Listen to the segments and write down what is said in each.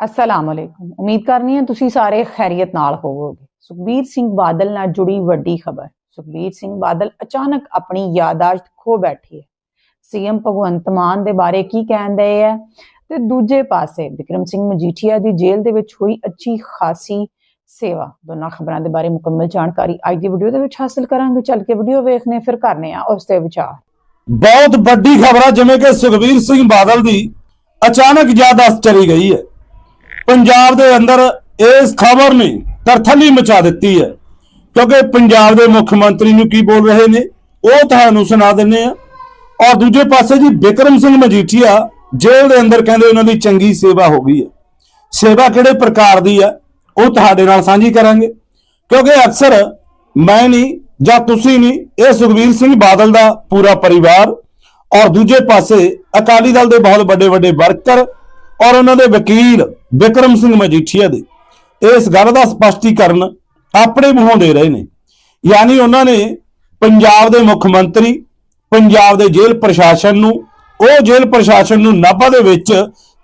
ਅਸਲਾਮ ਅਲੈਕੁਮ ਉਮੀਦ ਕਰਨੀ ਹੈ ਤੁਸੀਂ ਸਾਰੇ ਖੈਰੀਅਤ ਨਾਲ ਹੋਵੋਗੇ। ਸੁਖਬੀਰ ਸਿੰਘ ਬਾਦਲ ਨਾਲ ਜੁੜੀ ਵੱਡੀ ਖਬਰ। ਸੁਖਬੀਰ ਸਿੰਘ ਬਾਦਲ ਅਚਾਨਕ ਆਪਣੀ ਯਾਦਾਸ਼ਤ ਖੋ ਬੈਠੀ ਹੈ। ਸੀਐਮ ਭਗਵੰਤ ਮਾਨ ਦੇ ਬਾਰੇ ਕੀ ਕਹਿੰਦੇ ਹੈ? ਤੇ ਦੂਜੇ ਪਾਸੇ ਵਿਕਰਮ ਸਿੰਘ ਮਜੀਠੀਆ ਦੀ ਜੇਲ੍ਹ ਦੇ ਵਿੱਚ ਹੋਈ ਅੱਛੀ ਖਾਸੀ ਸੇਵਾ। ਦੋਨਾਂ ਖਬਰਾਂ ਦੇ ਬਾਰੇ ਮੁਕੰਮਲ ਜਾਣਕਾਰੀ ਅੱਜ ਦੀ ਵੀਡੀਓ ਦੇ ਵਿੱਚ ਹਾਸਲ ਕਰਾਂਗੇ। ਚੱਲ ਕੇ ਵੀਡੀਓ ਵੇਖਨੇ ਫਿਰ ਕਰਨੇ ਆ ਉਸ ਤੇ ਵਿਚਾਰ। ਬਹੁਤ ਵੱਡੀ ਖਬਰ ਆ, ਜਿਵੇਂ ਕਿ ਸੁਖਬੀਰ ਸਿੰਘ ਬਾਦਲ ਦੀ ਅਚਾਨਕ ਯਾਦਾਸ਼ਤ ਚਲੀ ਗਈ ਹੈ। ਪੰਜਾਬ ਦੇ ਅੰਦਰ ਇਸ ਖਬਰ ਨੇ ਤਰਥਲੀ ਮਚਾ ਦਿੱਤੀ ਹੈ। ਕਿਉਂਕਿ ਪੰਜਾਬ ਦੇ ਮੁੱਖ ਮੰਤਰੀ ਨੂੰ ਕੀ ਬੋਲ ਰਹੇ ਨੇ, ਉਹ ਤੁਹਾਨੂੰ ਸੁਣਾ ਦਿੰਨੇ ਆ ਔਰ ਦੂਜੇ ਪਾਸੇ ਜੀ ਵਿਕਰਮ ਸਿੰਘ ਮਜੀਠੀਆ ਜੇਲ੍ਹ ਦੇ ਅੰਦਰ ਕਹਿੰਦੇ ਉਹਨਾਂ ਦੀ ਚੰਗੀ ਸੇਵਾ ਹੋ ਗਈ ਹੈ। ਸੇਵਾ ਕਿਹੜੇ ਪ੍ਰਕਾਰ ਦੀ ਹੈ, ਉਹ ਤੁਹਾਡੇ ਨਾਲ ਸਾਂਝੀ ਕਰਾਂਗੇ। ਕਿਉਂਕਿ ਅਕਸਰ ਮੈਂ ਨਹੀਂ ਜਾਂ ਤੁਸੀਂ ਨਹੀਂ, ਇਹ ਸੁਖਬੀਰ ਸਿੰਘ ਬਾਦਲ ਦਾ ਪੂਰਾ ਪਰਿਵਾਰ ਔਰ ਦੂਜੇ ਪਾਸੇ ਅਕਾਲੀ ਦਲ ਦੇ ਬਹੁਤ ਵੱਡੇ ਵੱਡੇ ਵਰਕਰ ਔਰ ਉਹਨਾਂ ਦੇ ਵਕੀਲ ਵਿਕਰਮ ਸਿੰਘ ਮਜੀਠੀਆ ਦੇ। ਇਸ ਗੱਲ ਦਾ ਸਪਸ਼ਟੀਕਰਨ ਆਪਣੇ ਮੂੰਹੋਂ ਦੇ ਰਹੇ ਨੇ। ਯਾਨੀ ਉਹਨਾਂ ਨੇ ਪੰਜਾਬ ਦੇ ਮੁੱਖ ਮੰਤਰੀ ਪੰਜਾਬ ਦੇ ਜੇਲ੍ਹ ਪ੍ਰਸ਼ਾਸਨ ਨੂੰ ਉਹ ਜੇਲ੍ਹ ਪ੍ਰਸ਼ਾਸਨ ਨੂੰ ਨਾਭਾ ਦੇ ਵਿੱਚ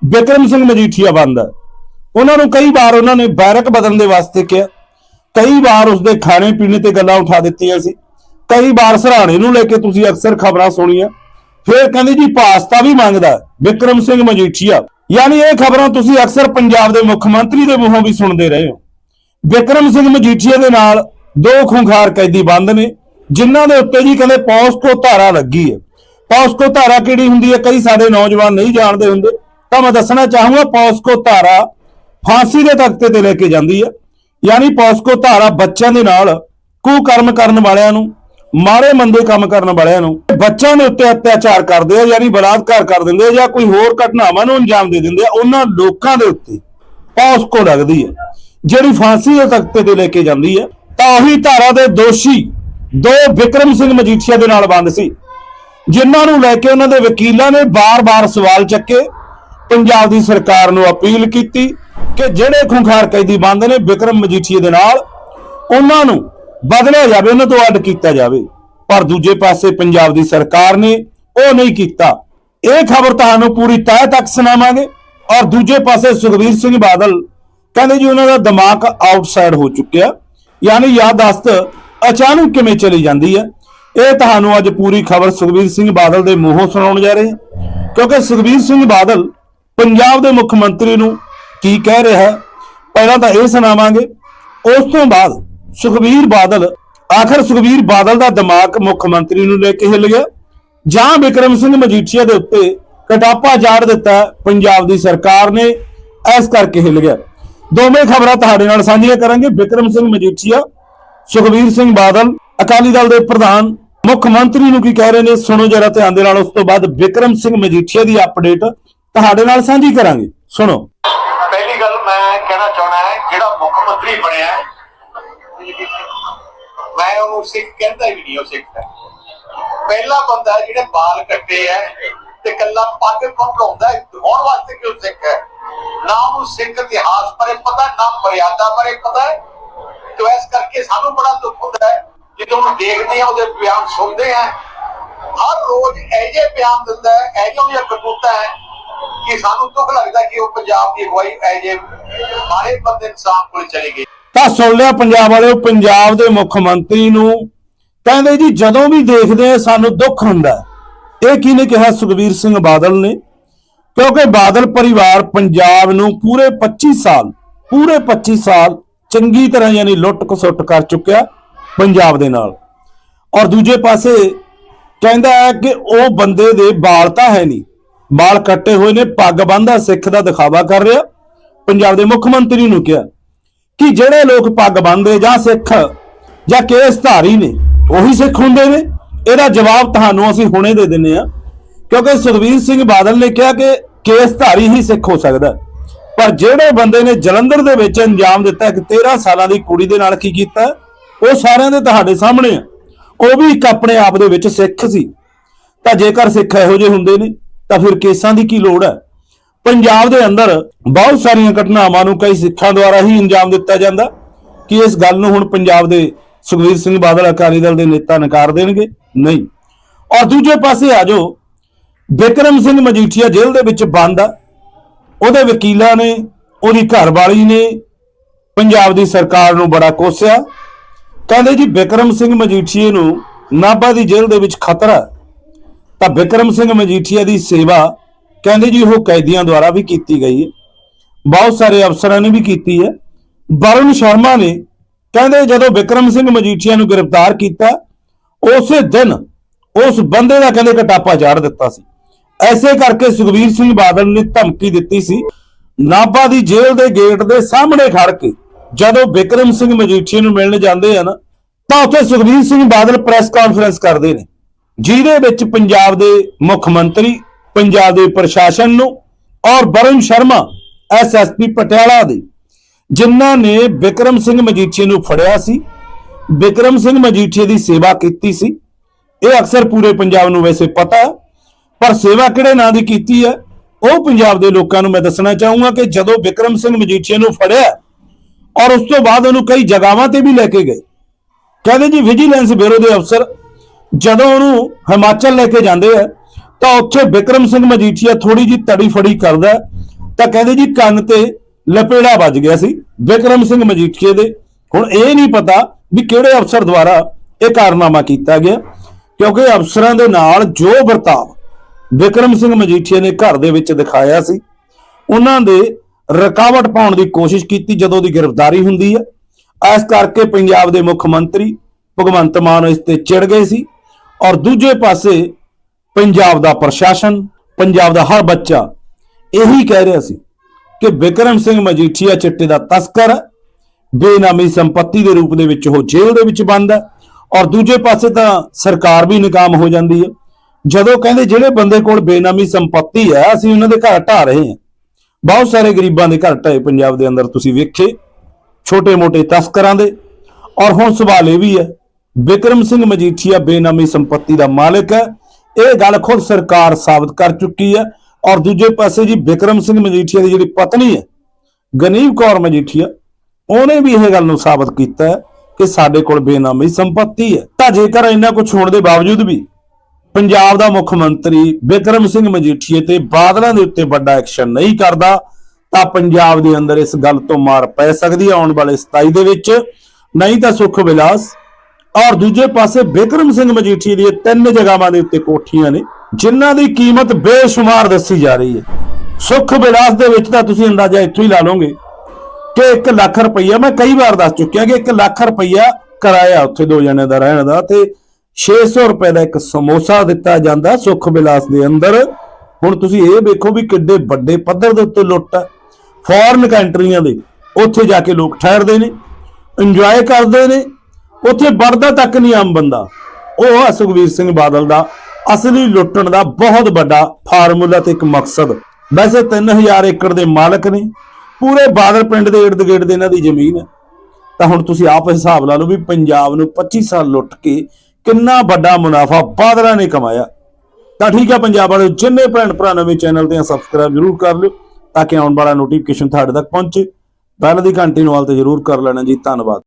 ਵਿਕਰਮ ਸਿੰਘ ਮਜੀਠੀਆ ਬੰਦਾ ਉਹਨਾਂ ਨੂੰ ਕਈ ਵਾਰ ਉਹਨਾਂ ਨੇ ਬੈਰਕ ਬਦਲਣ ਦੇ ਵਾਸਤੇ ਕਿਹਾ। ਕਈ ਵਾਰ ਉਸਦੇ ਖਾਣੇ ਪੀਣੇ ਤੇ ਗੱਲਾਂ ਉਠਾ ਦਿੱਤੀਆਂ ਸੀ। ਕਈ ਵਾਰ ਸਰਾਣੇ ਨੂੰ ਲੈ ਕੇ ਤੁਸੀਂ ਅਕਸਰ ਖਬਰਾਂ ਸੁਣੀਆਂ। ਫਿਰ ਕਹਿੰਦੇ ਜੀ ਪਾਸਤਾ ਵੀ ਮੰਗਦਾ ਹੈ, ਵਿਕਰਮ ਸਿੰਘ ਮਜੀਠੀਆ। ਯਾਨੀ ਇਹ ਖਬਰਾਂ ਤੁਸੀਂ ਅਕਸਰ ਪੰਜਾਬ ਦੇ ਮੁੱਖ ਮੰਤਰੀ ਦੇ ਮੂੰਹੋਂ ਵੀ ਸੁਣਦੇ ਰਹੇ ਹੋ। ਵਿਕਰਮ ਸਿੰਘ ਮਜੀਠੀਆ ਦੇ ਨਾਲ ਦੋ ਖੁੰਖਾਰ ਕੈਦੀ ਬੰਦ ਨੇ, ਜਿਨ੍ਹਾਂ ਦੇ ਉੱਤੇ ਜੀ ਕਹਿੰਦੇ ਪੌਸਕੋ ਧਾਰਾ ਲੱਗੀ ਹੈ। ਪੌਸਕੋ ਧਾਰਾ ਕਿਹੜੀ ਹੁੰਦੀ ਹੈ? ਕਈ ਸਾਡੇ ਨੌਜਵਾਨ ਨਹੀਂ ਜਾਣਦੇ ਹੁੰਦੇ। ਤਾਂ ਮੈਂ ਦੱਸਣਾ ਚਾਹੂੰਗਾ ਪੌਸਕੋ ਧਾਰਾ ਫਾਂਸੀ ਦੇ ਤਖਤੇ ਤੇ ਲੈ ਕੇ ਜਾਂਦੀ ਹੈ। ਯਾਨੀ ਪੌਸਕੋ ਧਾਰਾ ਬੱਚਿਆਂ ਦੇ ਨਾਲ, ਕੁਕਰਮ ਕਰਨ ਵਾਲਿਆਂ ਨੂੰ, ਮਾੜੇ ਮੰਦੇ ਕੰਮ ਕਰਨ ਵਾਲਿਆਂ ਨੂੰ ਬੱਚਿਆਂ ਦੇ ਉੱਤੇ ਅਤਿਆਚਾਰ ਕਰਦੇ ਆ, ਯਾਨੀ ਬਲਾਤਕਾਰ ਕਰ ਦਿੰਦੇ ਆ ਜਾਂ ਕੋਈ ਹੋਰ ਘਟਨਾਵਾਂ ਨੂੰ ਅੰਜਾਮ ਦੇ ਦਿੰਦੇ ਆ, ਉਹਨਾਂ ਲੋਕਾਂ ਦੇ ਉੱਤੇ ਪੌਸਕੋ ਲੱਗਦੀ ਹੈ। ਜਿਹੜੀ ਫਾਂਸੀ ਦੇ ਤਖਤੇ ਤੇ ਲੈ ਕੇ ਜਾਂਦੀ ਹੈ, ਤਾਂ ਉਹੀ ਧਾਰਾ ਦੇ ਦੋਸ਼ੀ ਦੋ ਵਿਕਰਮ ਸਿੰਘ ਮਜੀਠੀਆ ਦੇ ਨਾਲ ਬੰਦ ਸੀ। ਜਿਨ੍ਹਾਂ ਨੂੰ ਲੈ ਕੇ ਉਹਨਾਂ ਦੇ ਵਕੀਲਾਂ ਨੇ ਬਾਰ-ਬਾਰ ਸਵਾਲ ਚੱਕੇ, ਪੰਜਾਬ ਦੀ ਸਰਕਾਰ ਨੂੰ ਅਪੀਲ ਕੀਤੀ ਕਿ ਜਿਹੜੇ ਖੁੰਖਾਰ ਕੈਦੀ ਬੰਦ ਨੇ ਵਿਕਰਮ ਮਜੀਠੀਆ ਦੇ ਨਾਲ, ਉਹਨਾਂ ਨੂੰ ਬਦਲਿਆ ਜਾਵੇ, ਉਹਨਾਂ ਤੋਂ ਅੱਡ ਕੀਤਾ ਜਾਵੇ। ਪਰ ਦੂਜੇ ਪਾਸੇ ਪੰਜਾਬ ਦੀ ਸਰਕਾਰ ਨੇ ਉਹ ਨਹੀਂ ਕੀਤਾ। ਇਹ ਖਬਰ ਤੁਹਾਨੂੰ ਪੂਰੀ ਤਹਿ ਤੱਕ ਸੁਣਾਵਾਂਗੇ। ਔਰ ਦੂਜੇ ਪਾਸੇ ਸੁਖਬੀਰ ਸਿੰਘ ਬਾਦਲ ਕਹਿੰਦੇ ਜੀ ਉਹਨਾਂ ਦਾ ਦਿਮਾਗ ਆਊਟਸਾਈਡ ਹੋ ਚੁੱਕਿਆ। ਯਾਨੀ ਯਾਦਾਸ਼ਤ ਅਚਾਨਕ ਕਿਵੇਂ ਚਲੀ ਜਾਂਦੀ ਹੈ? ਇਹ ਤੁਹਾਨੂੰ ਅੱਜ ਪੂਰੀ ਖਬਰ ਸੁਖਬੀਰ ਸਿੰਘ ਬਾਦਲ ਦੇ ਮੂੰਹੋਂ ਸੁਣਾਉਣ ਜਾ ਰਹੇ ਹਾਂ। ਕਿਉਂਕਿ ਸੁਖਬੀਰ ਸਿੰਘ ਬਾਦਲ ਪੰਜਾਬ ਦੇ ਮੁੱਖ ਮੰਤਰੀ ਨੂੰ ਕੀ ਕਹਿ ਰਿਹਾ ਹੈ? ਪਹਿਲਾਂ ਤਾਂ ਇਹ ਸੁਣਾਵਾਂਗੇ। ਉਸ ਤੋਂ ਬਾਅਦ ਸੁਖਬੀਰ ਬਾਦਲ ਆਖਰ ਸੁਖਬੀਰ ਬਾਦਲ ਦਾ ਦਿਮਾਗ ਮੁੱਖ ਮੰਤਰੀ ਨੂੰ ਲੈ ਕੇ ਹਿੱਲ ਗਿਆ। ਜਾਂ ਵਿਕਰਮ ਸਿੰਘ ਮਜੀਠੀਆ ਦੇ ਉੱਤੇ ਕਟਾਪਾ ਜਾੜ ਦਿੱਤਾ ਪੰਜਾਬ ਦੀ ਸਰਕਾਰ ਨੇ, ਇਸ ਕਰਕੇ ਹਿੱਲ ਗਿਆ। ਦੋਵੇਂ ਖਬਰਾਂ ਤੁਹਾਡੇ ਨਾਲ ਸਾਂਝੀਆਂ ਕਰਾਂਗੇ। ਵਿਕਰਮ ਸਿੰਘ ਮਜੀਠੀਆ, ਸੁਖਬੀਰ ਸਿੰਘ ਬਾਦਲ, ਅਕਾਲੀ ਦਲ ਦੇ ਪ੍ਰਧਾਨ, ਮੁੱਖ ਮੰਤਰੀ ਨੂੰ ਕੀ ਕਹਿ ਰਹੇ ਨੇ? ਸੁਣੋ ਜਰਾ ਧਿਆਨ ਦੇ ਨਾਲ, ਉਸ ਤੋਂ ਬਾਅਦ ਵਿਕਰਮ ਸਿੰਘ ਮਜੀਠੀਆ ਦੀ ਅਪਡੇਟ ਤੁਹਾਡੇ ਨਾਲ ਸਾਂਝੀ ਕਰਾਂਗੇ। ਸੁਣੋ। ਪਹਿਲੀ ਗੱਲ ਮੈਂ ਕਹਿਣਾ ਚਾਹਣਾ ਹੈ, ਜਿਹੜਾ ਮੁੱਖ ਮੰਤਰੀ ਬਣਿਆ ਮੈਂ ਉਹਨੂੰ ਸਿੱਖ ਕਹਿੰਦਾ ਹੀ ਨਹੀਂ, ਉਹ ਸਿੱਖ ਹੈ। ਪਹਿਲਾ ਬੰਦਾ ਜਿਹੜੇ ਬਾਲ ਕੱਟੇ ਹੈ ਤੇ ਕੱਲਾ ਪੱਗ ਪੰਪਾਉਂਦਾ ਹੈ ਵਾਸਤੇ ਕਿ ਸਿੱਖ ਹੈ। ਨਾ ਉਹਨੂੰ ਸਿੱਖ ਇਤਿਹਾਸ ਬਾਰੇ ਪਤਾ, ਨਾ ਮਰਿਆਦਾ ਬਾਰੇ ਪਤਾ ਹੈ ਤੇ ਇਸ ਕਰਕੇ ਸਾਨੂੰ ਬੜਾ ਦੁੱਖ ਹੁੰਦਾ ਹੈ ਜਦੋਂ ਉਹਨੂੰ ਦੇਖਦੇ ਆ, ਉਹਦੇ ਬਿਆਨ ਸੁਣਦੇ ਆ। ਹਰ ਰੋਜ਼ ਇਹ ਜਿਹੇ ਬਿਆਨ ਦਿੰਦਾ ਹੈ ਇਹ ਜਿਹੀਆਂ ਉਹਦੀਆਂ ਕਰਤੂਤਾਂ ਹੈ ਕਿ ਸਾਨੂੰ ਦੁੱਖ ਲੱਗਦਾ ਕਿ ਉਹ ਪੰਜਾਬ ਦੀ ਅਗਵਾਈ ਇਹ ਜਿਹੇ ਮਾਰੇ ਬੰਦੇ ਇਨਸਾਨ ਕੋਲ ਚਲੀ ਗਈ। ਤਾਂ ਸੁਣ ਲਿਆ ਪੰਜਾਬ ਵਾਲਿਓ, ਪੰਜਾਬ ਦੇ ਮੁੱਖ ਮੰਤਰੀ ਨੂੰ। ਕਹਿੰਦੇ ਜੀ, ਜਦੋਂ ਵੀ ਦੇਖਦੇ ਆ, ਸਾਨੂੰ ਦੁੱਖ ਹੁੰਦਾ ਇਹ ਕਿਹਨੇ ਕਿਹਾ ਸੁਖਬੀਰ ਸਿੰਘ ਬਾਦਲ ਨੇ? ਕਿਉਂਕਿ ਬਾਦਲ ਪਰਿਵਾਰ ਪੰਜਾਬ ਨੂੰ ਪੂਰੇ 25 ਸਾਲ, ਪੂਰੇ 25 ਸਾਲ ਚੰਗੀ ਤਰ੍ਹਾਂ ਯਾਨੀ ਲੁੱਟ ਖਸੁੱਟ ਕਰ ਚੁੱਕਿਆ ਪੰਜਾਬ ਦੇ ਨਾਲ। ਔਰ ਦੂਜੇ ਪਾਸੇ ਕਹਿੰਦਾ ਹੈ ਕਿ ਉਹ ਬੰਦੇ ਦੇ ਵਾਲ ਤਾਂ ਹੈ ਨਹੀਂ। ਵਾਲ ਕੱਟੇ ਹੋਏ ਨੇ, ਪੱਗ ਬੰਨ੍ਹਦਾ ਸਿੱਖ ਦਾ ਦਿਖਾਵਾ ਕਰ ਰਿਹਾ। ਪੰਜਾਬ ਦੇ ਮੁੱਖ ਮੰਤਰੀ ਨੂੰ ਕਿਹਾ। ਕਿ ਜਿਹੜੇ ਲੋਕ ਪੱਗ ਬੰਨ੍ਹਦੇ ਜਾਂ ਸਿੱਖ ਜਾਂ ਕੇਸਧਾਰੀ ਨੇ, ਉਹੀ ਸਿੱਖ ਹੁੰਦੇ ਨੇ? ਇਹਦਾ ਜਵਾਬ ਤੁਹਾਨੂੰ ਅਸੀਂ ਹੁਣੇ ਦੇ ਦਿੰਨੇ ਆ ਕਿਉਂਕਿ ਸੁਖਬੀਰ ਸਿੰਘ ਬਾਦਲ ਨੇ ਕਿਹਾ ਕਿ ਕੇਸਧਾਰੀ ਹੀ ਸਿੱਖ ਹੋ ਸਕਦਾ। ਪਰ ਜਿਹੜੇ ਬੰਦੇ ਨੇ ਜਲੰਧਰ ਦੇ ਵਿੱਚ ਅੰਜਾਮ ਦਿੱਤਾ ਕਿ 13 ਸਾਲਾਂ ਦੀ ਕੁੜੀ ਦੇ ਨਾਲ ਕੀ ਕੀਤਾ, ਉਹ ਸਾਰਿਆਂ ਦੇ ਤੁਹਾਡੇ ਸਾਹਮਣੇ ਆ। ਉਹ ਵੀ ਇੱਕ ਆਪਣੇ ਆਪ ਦੇ ਵਿੱਚ ਸਿੱਖ ਸੀ। ਤਾਂ ਜੇਕਰ ਸਿੱਖ ਇਹੋ ਜਿਹੇ ਹੁੰਦੇ ਨੇ, ਤਾਂ ਫਿਰ ਕੇਸਾਂ ਦੀ ਕੀ ਲੋੜ ਹੈ? ਪੰਜਾਬ ਦੇ ਅੰਦਰ ਬਹੁਤ ਸਾਰੀਆਂ ਘਟਨਾਵਾਂ ਨੂੰ ਕਈ ਸਿੱਖਾਂ ਦੁਆਰਾ ਹੀ ਅੰਜਾਮ ਦਿੱਤਾ ਜਾਂਦਾ ਕਿ ਇਸ ਗੱਲ ਨੂੰ ਹੁਣ ਪੰਜਾਬ ਦੇ ਸੁਖਵੀਰ ਸਿੰਘ ਬਾਦਲ ਅਕਾਲੀ ਦਲ ਦੇ ਨੇਤਾ ਨਕਾਰ ਦੇਣਗੇ? ਨਹੀਂ। ਔਰ ਦੂਜੇ ਪਾਸੇ ਆ ਜਾਓ, ਬਿਕਰਮ ਸਿੰਘ ਮਜੀਠੀਆ ਜੇਲ੍ਹ ਦੇ ਵਿੱਚ ਬੰਦ ਆ। ਉਹਦੇ ਵਕੀਲਾਂ ਨੇ, ਉਹਦੀ ਘਰਵਾਲੀ ਨੇ ਪੰਜਾਬ ਦੀ ਸਰਕਾਰ ਨੂੰ ਬੜਾ ਕੋਸਿਆ। ਕਹਿੰਦੇ ਜੀ ਬਿਕਰਮ ਸਿੰਘ ਮਜੀਠੀਏ ਨੂੰ ਨਾਭਾ ਦੀ ਜੇਲ੍ਹ ਦੇ ਵਿੱਚ ਖਤਰਾ। ਤਾਂ ਬਿਕਰਮ ਸਿੰਘ ਮਜੀਠੀਆ ਦੀ ਸੇਵਾ ਕਹਿੰਦੇ ਜੀ ਉਹ ਕੈਦੀਆਂ ਦੁਆਰਾ ਵੀ ਕੀਤੀ ਗਈ ਹੈ। ਬਹੁਤ ਸਾਰੇ ਅਫਸਰਾਂ ਨੇ ਵੀ ਕੀਤੀ ਹੈ। ਵਰੁਣ ਸ਼ਰਮਾ ਨੇ ਕਹਿੰਦੇ ਜਦੋਂ ਬਿਕਰਮ ਸਿੰਘ ਮਜੀਠੀਆ ਨੂੰ ਗ੍ਰਿਫਤਾਰ ਕੀਤਾ, ਉਸੇ ਦਿਨ ਉਸ ਬੰਦੇ ਦਾ ਕਹਿੰਦੇ ਕਟਾਪਾ ਚਾੜ ਦਿੱਤਾ ਸੀ। ਐਸੇ ਕਰਕੇ ਸੁਖਬੀਰ ਸਿੰਘ ਬਾਦਲ ਨੇ ਧਮਕੀ ਦਿੱਤੀ ਸੀ। ਨਾਭਾ ਦੀ ਜੇਲ੍ਹ ਦੇ ਗੇਟ ਦੇ ਸਾਹਮਣੇ ਖੜ ਕੇ ਜਦੋਂ ਬਿਕਰਮ ਸਿੰਘ ਮਜੀਠੀਆ ਨੂੰ ਮਿਲਣ ਜਾਂਦੇ ਆ ਨਾ ਤਾਂ ਉੱਥੇ ਸੁਖਬੀਰ ਸਿੰਘ ਬਾਦਲ ਪ੍ਰੈਸ ਕਾਨਫਰੰਸ ਕਰਦੇ ਨੇ। ਜਿਹਦੇ ਵਿੱਚ ਪੰਜਾਬ ਦੇ ਮੁੱਖ ਮੰਤਰੀ ਪੰਜਾਬ ਦੇ ਪ੍ਰਸ਼ਾਸਨ ਨੂੰ ਔਰ ਵਰੁਣ ਸ਼ਰਮਾ ਐਸਐਸਪੀ ਪਟਿਆਲਾ ਦੇ, ਜਿਨ੍ਹਾਂ ਨੇ ਵਿਕਰਮ ਸਿੰਘ ਮਜੀਠੀਆ ਨੂੰ ਫੜਿਆ ਸੀ। ਵਿਕਰਮ ਸਿੰਘ ਮਜੀਠੀਆ ਦੀ ਸੇਵਾ ਕੀਤੀ ਸੀ। ਇਹ ਅਕਸਰ ਪੂਰੇ ਪੰਜਾਬ ਨੂੰ ਵੈਸੇ ਪਤਾ ਹੈ, ਪਰ ਸੇਵਾ ਕਿਹੜੇ ਨਾਂ ਦੀ ਕੀਤੀ ਹੈ, ਉਹ ਪੰਜਾਬ ਦੇ ਲੋਕਾਂ ਨੂੰ ਮੈਂ ਦੱਸਣਾ ਚਾਹੂੰਗਾ ਕਿ ਜਦੋਂ ਵਿਕਰਮ ਸਿੰਘ ਮਜੀਠੀਆ ਨੂੰ ਫੜਿਆ ਔਰ ਉਸ ਤੋਂ ਬਾਅਦ ਉਹਨੂੰ ਕਈ ਜਗ੍ਹਾਵਾਂ ਤੇ ਵੀ ਲੈ ਕੇ ਗਏ, ਕਹਿੰਦੇ ਜੀ ਵਿਜੀਲੈਂਸ ਬਿਊਰੋ ਦੇ ਅਫਸਰ, ਜਦੋਂ ਉਹਨੂੰ ਹਿਮਾਚਲ ਲੈ ਕੇ ਜਾਂਦੇ ਆ ਤਾਂ ਉੱਥੇ ਵਿਕਰਮ ਸਿੰਘ ਮਜੀਠੀਆ ਥੋੜੀ ਜੀ ਤੜੀ ਫੜੀ ਕਰਦਾ ਤਾਂ ਕਹਿੰਦੇ ਜੀ ਕੰਨ ਤੇ ਲਪੇੜਾ ਵੱਜ ਗਿਆ ਸੀ ਵਿਕਰਮ ਸਿੰਘ ਮਜੀਠੀਏ ਦੇ। ਹੁਣ ਇਹ ਨਹੀਂ ਪਤਾ ਵੀ ਕਿਹੜੇ ਅਫਸਰ ਦੁਆਰਾ ਇਹ ਕਾਰਨਾਮਾ ਕੀਤਾ ਗਿਆ, ਕਿਉਂਕਿ ਅਫਸਰਾਂ ਦੇ ਨਾਲ ਜੋ ਵਰਤਾਵ ਵਿਕਰਮ ਸਿੰਘ ਮਜੀਠੀਆ ਨੇ ਘਰ ਦੇ ਵਿੱਚ ਦਿਖਾਇਆ ਸੀ, ਉਹਨਾਂ ਦੇ ਰੁਕਾਵਟ ਪਾਉਣ ਦੀ ਕੋਸ਼ਿਸ਼ ਕੀਤੀ ਜਦੋਂ ਦੀ ਗ੍ਰਿਫਤਾਰੀ ਹੁੰਦੀ ਹੈ। ਇਸ ਕਰਕੇ ਪੰਜਾਬ ਦੇ ਮੁੱਖ ਮੰਤਰੀ ਭਗਵੰਤ ਮਾਨ ਇਸ ਤੇ ਚਿੜ ਗਏ ਸੀ। ਔਰ ਦੂਜੇ ਪਾਸੇ ਪੰਜਾਬ ਦਾ ਪ੍ਰਸ਼ਾਸਨ, ਪੰਜਾਬ ਦਾ ਹਰ ਬੱਚਾ ਇਹੀ ਕਹਿ ਰਿਹਾ ਸੀ ਕਿ ਵਿਕਰਮ ਸਿੰਘ ਮਜੀਠੀਆ ਚਿੱਟੇ ਦਾ ਤਸਕਰ ਬੇਨਾਮੀ ਸੰਪਤੀ ਦੇ ਰੂਪ ਦੇ ਵਿੱਚ ਉਹ ਜੇਲ੍ਹ ਦੇ ਵਿੱਚ ਬੰਦ ਹੈ ਔਰ ਦੂਜੇ ਪਾਸੇ ਤਾਂ ਸਰਕਾਰ ਵੀ ਨਿਕਾਮ ਹੋ ਜਾਂਦੀ ਹੈ। ਜਦੋਂ ਕਹਿੰਦੇ ਜਿਹੜੇ ਬੰਦੇ ਕੋਲ ਬੇਨਾਮੀ ਸੰਪਤੀ ਹੈ, ਅਸੀਂ ਉਹਨਾਂ ਦੇ ਘਰ ਢਾ ਰਹੇ ਹਾਂ। ਬਹੁਤ ਸਾਰੇ ਗਰੀਬਾਂ ਦੇ ਘਰ ਢਾਏ ਪੰਜਾਬ ਦੇ ਅੰਦਰ ਤੁਸੀਂ ਵੇਖੇ, ਛੋਟੇ-ਮੋਟੇ ਤਸਕਰਾਂ ਦੇ। ਔਰ ਹੁਣ ਸਵਾਲ ਇਹ ਵੀ ਹੈ, ਵਿਕਰਮ ਸਿੰਘ ਮਜੀਠੀਆ ਬੇਨਾਮੀ ਸੰਪਤੀ ਦਾ ਮਾਲਕ ਹੈ ਇਹ ਗੱਲ ਖੁਦ ਸਰਕਾਰ ਸਾਬਤ ਕਰ ਚੁੱਕੀ ਹੈ। ਔਰ ਦੂਜੇ ਪਾਸੇ ਜੀ ਵਿਕਰਮ ਸਿੰਘ ਮਜੀਠੀਆ ਦੀ ਜਿਹੜੀ ਪਤਨੀ ਹੈ, ਗਨੀਵ ਕੌਰ ਮਜੀਠੀਆ, ਉਹਨੇ ਵੀ ਇਹ ਗੱਲ ਨੂੰ ਸਾਬਤ ਕੀਤਾ ਕਿ ਸਾਡੇ ਕੋਲ ਬੇਨਾਮੀ ਸੰਪত্ਤੀ ਹੈ। ਤਾਂ ਜੇਕਰ ਇੰਨਾ ਕੁਝ ਹੋਣ ਦੇ ਬਾਵਜੂਦ ਵੀ ਪੰਜਾਬ ਦਾ ਮੁੱਖ ਮੰਤਰੀ ਵਿਕਰਮ ਸਿੰਘ ਮਜੀਠੀਏ ਤੇ ਬਾਦਲਾਂ ਦੇ ਉੱਤੇ ਵੱਡਾ ਐਕਸ਼ਨ ਨਹੀਂ ਕਰਦਾ, ਤਾਂ ਪੰਜਾਬ ਦੇ ਅੰਦਰ ਇਸ ਗੱਲ ਤੋਂ ਮਾਰ ਪੈ ਸਕਦੀ ਹੈ। ਆਉਣ ਵਾਲੇ 27 ਦੇ ਵਿੱਚ ਨਹੀਂ ਤਾਂ ਸੁਖ ਵਿਲਾਸ ਔਰ ਦੂਜੇ ਪਾਸੇ ਬਿਕਰਮ ਸਿੰਘ ਮਜੀਠੀਏ ਦੀਆਂ ਤਿੰਨ ਜਗ੍ਹਾਵਾਂ ਦੇ ਉੱਤੇ ਕੋਠੀਆਂ ਨੇ, ਜਿਨ੍ਹਾਂ ਦੀ ਕੀਮਤ ਬੇਸ਼ੁਮਾਰ ਦੱਸੀ ਜਾ ਰਹੀ ਹੈ। ਸੁਖ ਵਿਲਾਸ ਦੇ ਵਿੱਚ ਤਾਂ ਤੁਸੀਂ ਅੰਦਾਜ਼ਾ ਇੱਥੋਂ ਹੀ ਲਾ ਲਓਗੇ ਕਿ 1 ਲੱਖ ਰੁਪਈਆ, ਮੈਂ ਕਈ ਵਾਰ ਦੱਸ ਚੁੱਕਿਆ ਕਿ 1 ਲੱਖ ਰੁਪਈਆ ਕਿਰਾਇਆ ਉੱਥੇ ਦੋ ਜਣਿਆਂ ਦਾ ਰਹਿਣ ਦਾ ਤੇ 600 ਰੁਪਏ ਦਾ ਇੱਕ ਸਮੋਸਾ ਦਿੱਤਾ ਜਾਂਦਾ ਸੁਖ ਵਿਲਾਸ ਦੇ ਅੰਦਰ। ਹੁਣ ਤੁਸੀਂ ਇਹ ਵੇਖੋ ਵੀ ਕਿੱਡੇ ਵੱਡੇ ਪੱਧਰ ਦੇ ਉੱਤੇ ਲੁੱਟ ਹੈ ਫੋਰਨ ਕੰਟਰੀਆਂ ਦੇ ਉੱਥੇ ਜਾ ਕੇ ਲੋਕ ਠਹਿਰਦੇ ਨੇ ਇੰਜੋਏ ਕਰਦੇ ਨੇ ਉੱਥੇ ਵੜਦਾ ਤੱਕ ਨਹੀਂ ਆਮ ਬੰਦਾ। ਉਹ ਆ ਸੁਖਵੀਰ ਸਿੰਘ ਬਾਦਲ ਦਾ ਅਸਲੀ ਲੁੱਟਣ ਦਾ ਬਹੁਤ ਵੱਡਾ ਫਾਰਮੂਲਾ ਤੇ ਇੱਕ ਮਕਸਦ। ਵੈਸੇ 3000 ਏਕੜ ਦੇ ਮਾਲਕ ਨੇ। ਪੂਰੇ ਬਾਦਲ ਪਿੰਡ ਦੇ ਇਰਦ ਗਿਰਦ ਇਹਨਾਂ ਦੀ ਜ਼ਮੀਨ ਹੈ। ਤਾਂ ਹੁਣ ਤੁਸੀਂ ਆਪ ਹਿਸਾਬ ਲਾ ਲਓ ਵੀ ਪੰਜਾਬ ਨੂੰ 25 ਸਾਲ ਲੁੱਟ ਕੇ ਕਿੰਨਾ ਵੱਡਾ ਮੁਨਾਫਾ ਬਾਦਲਾਂ ਨੇ ਕਮਾਇਆ। ਤਾਂ ਠੀਕ ਹੈ ਪੰਜਾਬ ਵਾਲੇ ਜਿੰਨੇ ਭੈਣ ਭਰਾ ਨਵੇਂ ਚੈਨਲ ਤੇ ਸਬਸਕ੍ਰਾਈਬ ਜ਼ਰੂਰ ਕਰ ਲਿਓ ਤਾਂ ਕਿ ਆਉਣ ਵਾਲਾ ਨੋਟੀਫਿਕੇਸ਼ਨ ਤੁਹਾਡੇ ਤੱਕ ਪਹੁੰਚੇ। ਬੈਲ ਦੀ ਘੰਟੀ ਨੂੰ ਹਾਲ ਤੇ ਜ਼ਰੂਰ ਕਰ ਲੈਣਾ ਜੀ। ਧੰਨਵਾਦ।